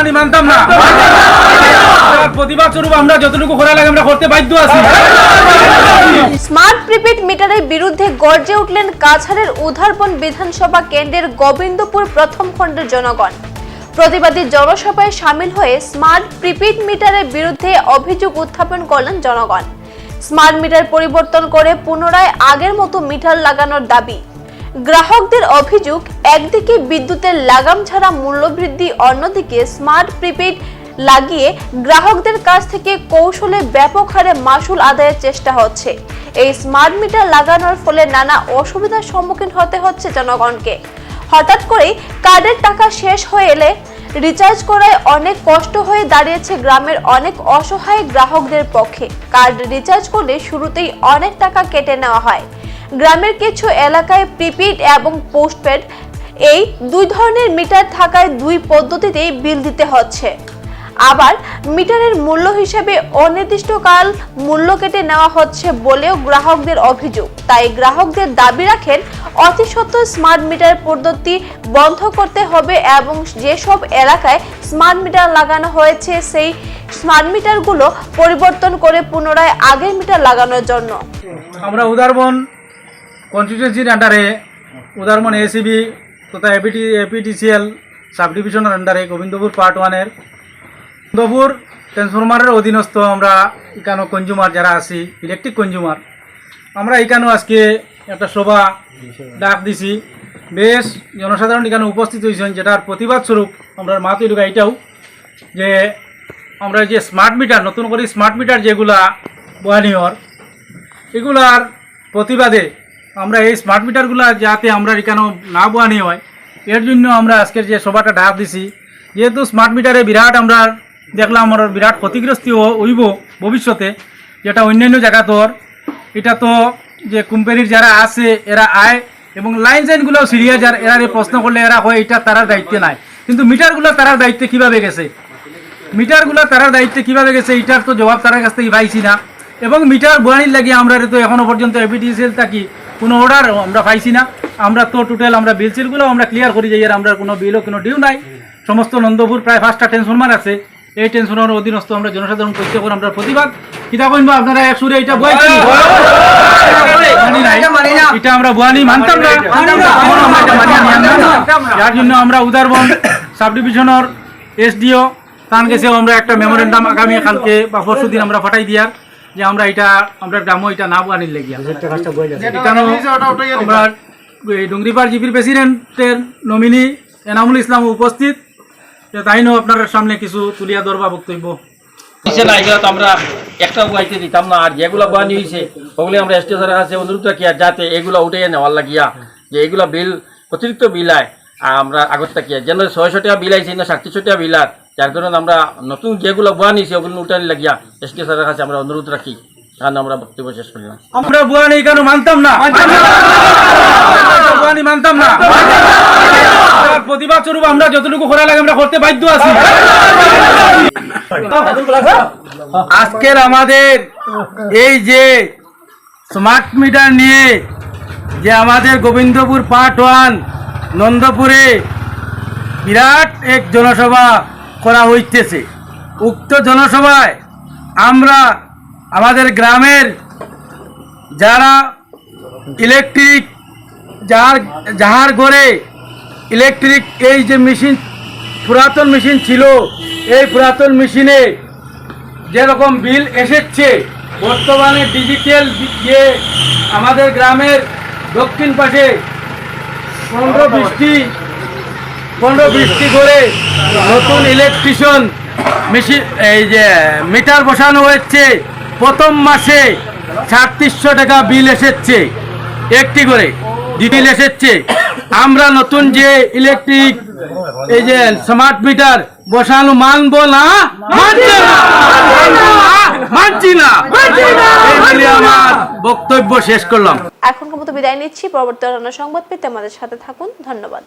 বুয়ানি মানতাম না। প্রতিবাদ স্বরূপ আমরা যতটুকু করা লাগে আমরা করতে বাধ্য আছি। স্মার্ট প্রিপেড মিটারের বিরুদ্ধে গর্জে উঠলেন কাছাড়ের বিধানসভা কেন্দ্রের গোবিন্দপুর প্রথম খণ্ডের জনগণ। প্রতিবাদী জনসভায় সামিল হয়ে স্মার্ট প্রিপেড মিটারের বিরুদ্ধে অভিযোগ উত্থাপন করলেন জনগণ। স্মার্ট মিটার পরিবর্তন করে পুনরায় আগের মতো মিটার লাগানোর দাবি গ্রাহকদের অভিযোগ, একদিকে বিদ্যুতের লাগাম ছাড়া মূল্যবৃদ্ধি, অন্যদিকে স্মার্ট প্রিপেড লাগিয়ে গ্রাহকদের কাছ থেকে কৌশলে ব্যাপক হারে মাসুল আদায়ের চেষ্টা হচ্ছে। এই স্মার্ট মিটার লাগানোর ফলে নানা অসুবিধার সম্মুখীন হতে হচ্ছে জনগণকে। হঠাৎ করেই কার্ডের টাকা শেষ হয়ে এলে রিচার্জ করায় অনেক কষ্ট হয়ে দাঁড়িয়েছে গ্রামের অনেক অসহায় গ্রাহকদের পক্ষে। কার্ড রিচার্জ করলে শুরুতেই অনেক টাকা কেটে নেওয়া হয়। গ্রামের কিছু এলাকায় প্রিপেড এবং পোস্টপেড এই দুই ধরনের মিটার থাকায় দুই পদ্ধতিতেই বিল দিতে হচ্ছে। আবার মিটারের মূল্য হিসেবে অনির্দিষ্টকাল মূল্য কেটে নেওয়া হচ্ছে বলেও গ্রাহকদের অভিযোগ। তাই গ্রাহকদের দাবি রাখেন অতি সত্ত্বর স্মার্ট মিটার পদ্ধতি বন্ধ করতে হবে এবং যেসব এলাকায় স্মার্ট মিটার লাগানো হয়েছে, সেই স্মার্ট মিটারগুলো পরিবর্তন করে পুনরায় আগের মিটার লাগানোর জন্য। আমরা উদারবন কনস্টিটিউন্সির আন্ডারে উদারবন এসিবি তথা এপিটি এপিটিসিএল সাব ডিভিশনের আন্ডারে গোবিন্দপুর পার্ট ওয়ানের গোবিন্দপুর ট্রান্সফরমারের অধীনস্থ আমরা এখানে কনজিউমার যারা আছি ইলেকট্রিক কনজিউমার আমরা এখানেও আজকে একটা সভা ডাক দিছি। বেশ জনসাধারণ এখানে উপস্থিত হয়েছেন, যেটার প্রতিবাদ স্বরূপ আমরা মাতৃ ঢুকা এটাও যে আমরা যে স্মার্ট মিটার নতুন করে স্মার্ট মিটার যেগুলা বহানিয়র এগুলার প্রতিবাদে আমরা এই স্মার্ট মিটারগুলা যাতে আমরা এখানে না বোয়ানি হয়, এর জন্য আমরা আজকের যে সভাটা ডাক দিছি, যেহেতু স্মার্ট মিটারে বিরাট আমরা দেখলাম আমরা বিরাট ক্ষতিগ্রস্ত হইব ভবিষ্যতে, যেটা অন্যান্য জায়গা তোর এটা তো যে কোম্পানির যারা আছে, এরা আয় এবং লাইন সাইনগুলোও সিরিয়াস, যার এরা প্রশ্ন করলে এরা হয়, এটা তারার দায়িত্বে নাই। কিন্তু মিটারগুলো তারার দায়িত্বে কীভাবে গেছে? মিটারগুলো তারার দায়িত্বে কীভাবে গেছে, এটার তো জবাব তারার কাছ থেকে পাইছি না। এবং মিটার বয়ানির লাগিয়ে আমরা তো এখনও পর্যন্ত এপিডিসিএল থাকি কোনো অর্ডার আমরা পাইছি না। আমরা তো টোটাল আমরা বিল সিলগুলো আমরা ক্লিয়ার করি যাই আর আমরা কোনো বিলও কোনো ডিউ নাই। সমস্ত নন্দপুর প্রায় পাঁচটা ট্রান্সফরমার আছে। এই ট্রান্সফরমার অধীনস্থ আমরা জনসাধারণ করতে করে আমরা প্রতিবাদ। কিতা কইবা আপনারা এক সুরে এটা মানি এটা আমরা বয়ানি মানতাম না। যার জন্য আমরা উদারবন সাব ডিভিশনের এসডিও তান গেছেও আমরা একটা মেমোরেন্ডাম আগামী কালকে বা পরশু দিন আমরা ফাটাই দিয়ার। যে আমরা এটা আমরা গ্রামও এটা না বানির লেগিয়া। আমরা ডুঙ্গরিপাড় জিপির প্রেসিডেন্টের নমিনি এনামুল ইসলাম উপস্থিত। যে তাইনও আপনার সামনে কিছু তুলিয়া ধরবা বক্তব্য। না আমরা একটা দিতাম না আর যেগুলো বানি হয়েছে ওগুলো আমরা স্টেশনের কাছে অনুরোধ রাখি আর যাতে এগুলো উঠে নেওয়ার লাগিয়া যে এগুলো বিল অতিরিক্ত বিল আয় আমরা আগত থাকিয়া। যেন ছয়শো টাকা বিল আইছে না সাতশো টাকা বিল আর যার কারণে আমরা নতুন যেগুলো বানিয়েছি ওগুলো উঠানি লাগিয়া স্টেশনের কাছে আমরা অনুরোধ রাখি। কারণ আমরা বক্তব্য শেষ করলাম আমরা বুয়ানি কেন মানতাম না? মানতাম না। প্রতিবাদ স্বরূপ আমরা যতটুকু করা লাগে আমরা করতে বাধ্য আছি। আজকের আমাদের এই যে স্মার্ট মিটার নিয়ে যে আমাদের গোবিন্দপুর পার্ট ওয়ান নন্দপুরে বিরাট এক জনসভা করা হইতেছে। উক্ত জনসভায় আমরা আমাদের গ্রামের যারা ইলেকট্রিক, যার, যাহার ঘরে ইলেকট্রিক এই যে মেশিন, পুরাতন মেশিন ছিল, এই পুরাতন মেশিনে যেরকম বিল এসেছে, বর্তমানে ডিজিটাল যে আমাদের গ্রামের দক্ষিণ পাশে পনেরো বৃষ্টি পনেরো বৃষ্টি করে নতুন ইলেকট্রিশিয়ান মেশিন এই যে মিটার বসানো হয়েছে। প্রথম মাসে সাতত্রিশশো টাকা বিল এসেছে। একটি করে বিল এসেছে। আমরা নতুন যে ইলেকট্রিক এই যে স্মার্ট মিটার বসানো মানবো না? মানছি না! আমার বক্তব্য শেষ করলাম। এখনকার মতো বিদায় নিচ্ছি। পরবর্তী সংবাদ পেতে আমাদের সাথে থাকুন। ধন্যবাদ।